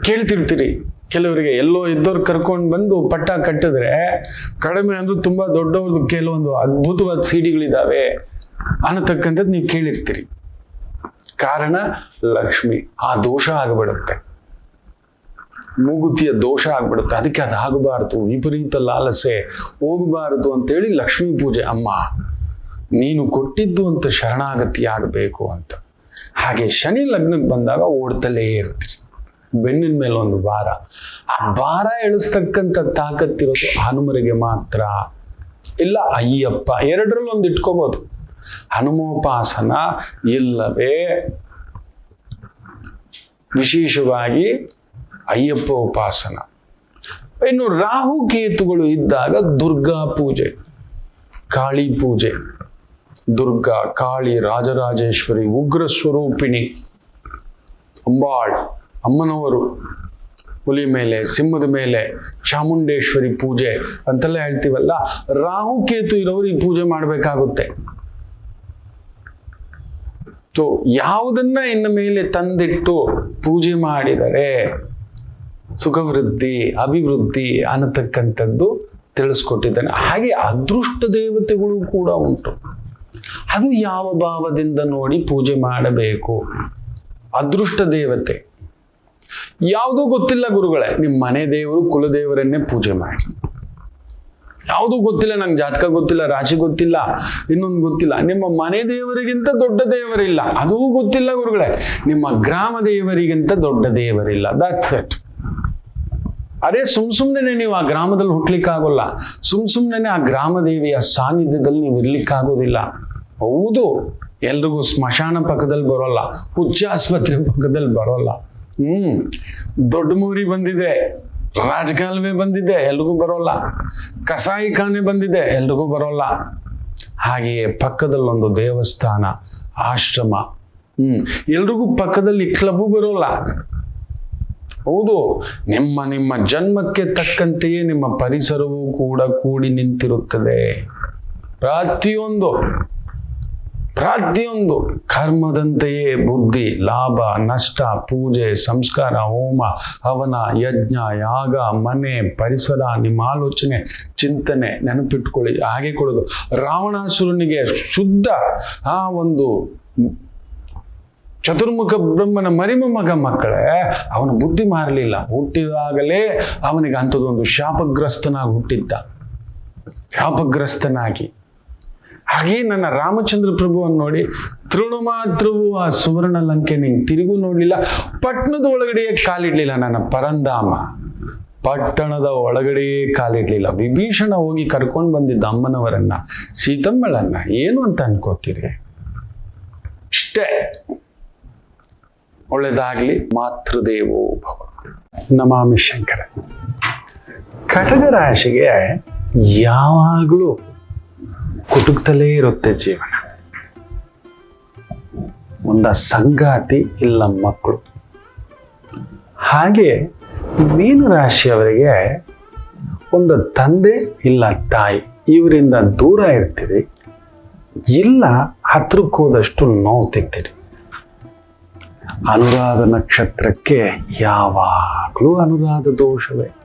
ಕೇಳ್ತಿರ್ತೀರಿ. ಕೆಲವರಿಗೆ ಎಲ್ಲೋ ಇದ್ದವ್ರು ಕರ್ಕೊಂಡು ಬಂದು ಪಟ್ಟ ಕಟ್ಟಿದ್ರೆ ಕಡಿಮೆ ಅಂದ್ರೂ ತುಂಬಾ ದೊಡ್ಡವ್ರದ್ದು ಕೆಲವೊಂದು ಅದ್ಭುತವಾದ ಸೀಡಿಗಳಿದ್ದಾವೆ ಅನ್ನತಕ್ಕಂಥದ್ದು ನೀವು ಕೇಳಿರ್ತೀರಿ. ಕಾರಣ ಲಕ್ಷ್ಮಿ, ಆ ದೋಷ ಆಗಿಬಿಡುತ್ತೆ. ಮೂಗುತಿಯ ದೋಷ ಆಗ್ಬಿಡುತ್ತೆ. ಅದಕ್ಕೆ ಅದು ಆಗಬಾರ್ದು. ವಿಪರೀತ ಲಾಲಸೆ. ಹೋಗಬಾರದು ಅಂತೇಳಿ ಲಕ್ಷ್ಮೀ ಪೂಜೆ. ಅಮ್ಮ, ನೀನು ಕೊಟ್ಟಿದ್ದು ಅಂತ ಶರಣಾಗತಿ ಆಗಬೇಕು ಅಂತ. ಹಾಗೆ ಶನಿ ಲಗ್ನಕ್ಕೆ ಬಂದಾಗ ಓಡ್ತಲೇ ಇರ್ತೀರಿ. ಬೆನ್ನಿನ ಮೇಲೆ ಒಂದು ಭಾರ. ಆ ಭಾರ ಎಳಿಸ್ತಕ್ಕಂಥ ತಾಕತ್ತಿರೋದು ಹನುಮರಿಗೆ ಮಾತ್ರ. ಇಲ್ಲ ಅಯ್ಯಪ್ಪ, ಎರಡರಲ್ಲಿ ಒಂದು ಇಟ್ಕೋಬಹುದು ಹನುಮೋಪಾಸನ ಇಲ್ಲವೇ? ವಿಶೇಷವಾಗಿ ಅಯ್ಯಪ್ಪ ಉಪಾಸನ. ಇನ್ನು ರಾಹು ಕೇತುಗಳು ಇದ್ದಾಗ ದುರ್ಗಾ ಪೂಜೆ, ಕಾಳಿ ಪೂಜೆ. ದುರ್ಗಾ, ಕಾಳಿ ರಾಜರಾಜೇಶ್ವರಿ, ಉಗ್ರ ಸ್ವರೂಪಿಣಿ. ಅಂಬಾಳ್. ಅಮ್ಮನವರು ಹುಲಿ ಮೇಲೆ, ಸಿಂಹದ ಮೇಲೆ ಚಾಮುಂಡೇಶ್ವರಿ ಪೂಜೆ ಅಂತೆಲ್ಲ ಹೇಳ್ತೀವಲ್ಲ, ರಾಹುಕೇತು ಇರೋರು ಈ ಪೂಜೆ ಮಾಡಬೇಕಾಗುತ್ತೆ. ಸೊ ಯಾವುದನ್ನ ಇನ್ನ ಮೇಲೆ ತಂದಿಟ್ಟು ಪೂಜೆ ಮಾಡಿದರೆ ಸುಖವೃದ್ಧಿ, ಅಭಿವೃದ್ಧಿ ಅನ್ನತಕ್ಕಂಥದ್ದು ತಿಳಿಸ್ಕೊಟ್ಟಿದ್ದಾನೆ. ಹಾಗೆ ಅದೃಷ್ಟ ದೇವತೆಗಳು ಕೂಡ ಉಂಟು. ಅದು ಯಾವ ಭಾವದಿಂದ ನೋಡಿ ಪೂಜೆ ಮಾಡಬೇಕು. ಅದೃಷ್ಟ ದೇವತೆ. ಯಾವುದೂ ಗೊತ್ತಿಲ್ಲ ಗುರುಗಳೇ ನಿಮ್ಮ ಮನೆ ದೇವರು, ಕುಲದೇವರನ್ನೇ ಪೂಜೆ ಮಾಡಿ. ಯಾವುದೂ ಗೊತ್ತಿಲ್ಲ, ನಂಗೆ ಜಾತಕ ಗೊತ್ತಿಲ್ಲ, ರಾಶಿ ಗೊತ್ತಿಲ್ಲ, ಇನ್ನೊಂದು ಗೊತ್ತಿಲ್ಲ. ನಿಮ್ಮ ಮನೆ ದೇವರಿಗಿಂತ ದೊಡ್ಡ ದೇವರಿಲ್ಲ. ಅದೂ ಗೊತ್ತಿಲ್ಲ ಗುರುಗಳೇ, ನಿಮ್ಮ ಗ್ರಾಮ ದೇವರಿಗಿಂತ ದೊಡ್ಡ ದೇವರಿಲ್ಲ. ದಟ್ಸ್ ಇಟ್ ಅದೇ ಸುಮ್ ಸುಮ್ಮನೆ ನೀವು ಆ ಗ್ರಾಮದಲ್ಲಿ ಹುಟ್ಲಿಕ್ಕಾಗೋಲ್ಲ. ಸುಮ್ ಸುಮ್ಮನೆ ಆ ಗ್ರಾಮ ದೇವಿಯ ಸಾನ್ನಿಧ್ಯದಲ್ಲಿ ನೀವು ಇರ್ಲಿಕ್ಕಾಗೋದಿಲ್ಲ. ಹೌದು, ಎಲ್ರಿಗೂ ಸ್ಮಶಾನ ಪಕ್ಕದಲ್ಲಿ ಬರೋಲ್ಲ ಹುಚ್ಚ ಆಸ್ಪತ್ರೆ ಪಕ್ಕದಲ್ಲಿ ಬರೋಲ್ಲ. ಹ್ಮ್. ದೊಡ್ಡ ಮೂರಿ ಬಂದಿದೆ. ರಾಜಕಾಲುವೆ ಬಂದಿದೆ, ಎಲ್ರಿಗೂ ಬರೋಲ್ಲ. ಕಸಾಯಿ ಖಾನೆ ಬಂದಿದೆ, ಎಲ್ರಿಗೂ ಬರೋಲ್ಲ. ಹಾಗೆಯೇ ಪಕ್ಕದಲ್ಲೊಂದು ದೇವಸ್ಥಾನ, ಆಶ್ರಮ. ಹ್ಮ್. ಎಲ್ರಿಗೂ ಪಕ್ಕದಲ್ಲಿ ಕ್ಲಬ್ ಬರೋಲ್ಲ. ಹೌದು, ನಿಮ್ಮ ನಿಮ್ಮ ಜನ್ಮಕ್ಕೆ ತಕ್ಕಂತೆಯೇ ನಿಮ್ಮ ಪರಿಸರವೂ ಕೂಡ ಕೂಡಿ ನಿಂತಿರುತ್ತದೆ. ಪ್ರತಿಯೊಂದು. ಪ್ರತಿಯೊಂದು ಕರ್ಮದಂತೆಯೇ ಬುದ್ಧಿ, ಲಾಭ, ನಷ್ಟ, ಪೂಜೆ, ಸಂಸ್ಕಾರ, ಹೋಮ, ಹವನ, ಯಜ್ಞ, ಯಾಗ, ಮನೆ, ಪರಿಸರ, ನಿಮ್ಮ ಆಲೋಚನೆ, ಚಿಂತನೆ, ನೆನಪಿಟ್ಕೊಳ್ಳಿ, ಹಾಗೆ ಕೊಡೋದು. ರಾವಣಾಸುರನಿಗೆ ಶುದ್ಧ, ಆ ಒಂದು ಚತುರ್ಮುಖ ಬ್ರಹ್ಮನ ಮರಿಮೊಮ್ಮಗ ಮಕ್ಕಳೇ, ಅವನ ಬುದ್ಧಿ ಮಾರಲಿಲ್ಲ. ಹುಟ್ಟಿದಾಗಲೇ ಅವನಿಗೆ ಅಂಥದ್ದೊಂದು ಶಾಪಗ್ರಸ್ತನಾಗಿ ಹುಟ್ಟಿದ್ದ. ಶಾಪಗ್ರಸ್ತನಾಗಿ. ಹಾಗೆ ನನ್ನ ರಾಮಚಂದ್ರ ಪ್ರಭುವನ್ನು ನೋಡಿ ತೃಣ ಮಾತ್ರವೂ ಆ ಸುವರ್ಣ ಲಂಕೆ ನಿಂಗೆ ತಿರುಗು ನೋಡ್ಲಿಲ್ಲ. ಪಟ್ಟಣದ ಒಳಗಡೆಯೇ ಕಾಲಿಡ್ಲಿಲ್ಲ ನನ್ನ ಪರಂಧಾಮ. ಪಟ್ಟಣದ ಒಳಗಡೆಯೇ ಕಾಲಿಡ್ಲಿಲ್ಲ. ವಿಭೀಷಣ ಹೋಗಿ ಕರ್ಕೊಂಡು ಬಂದಿದ್ದ ಅಮ್ಮನವರನ್ನ, ಸೀತಮ್ಮಳನ್ನ, ಏನು ಅಂತ ಅನ್ಕೋತೀರಿ? ಇಷ್ಟೇ. ಒಳ್ಳೆದಾಗ್ಲಿ. ಮಾತೃದೇವೋ ಭವ. ನಮಾಮಿ ಶಂಕರ. ಕಟಕ ರಾಶಿಗೆ ಯಾವಾಗಲೂ ಕುಟುಕ್ತಲೇ ಇರುತ್ತೆ ಜೀವನ. ಒಂದ ಸಂಗಾತಿ ಇಲ್ಲ ಮಕ್ಕಳು. ಹಾಗೆ ಮೀನು ರಾಶಿಯವರಿಗೆ ಒಂದು ತಂದೆ ಇಲ್ಲ ತಾಯಿ. ಇವರಿಂದ ದೂರ ಇರ್ತೀರಿ. ಇಲ್ಲ ಹತ್ರಕ್ಕೆ ಹೋದಷ್ಟು ನೋವು ತಿಂತೀರಿ. ಅನುರಾಧ ನಕ್ಷತ್ರಕ್ಕೆ ಯಾವಾಗಲೂ ಅನುರಾಧ ದೋಷವೇ.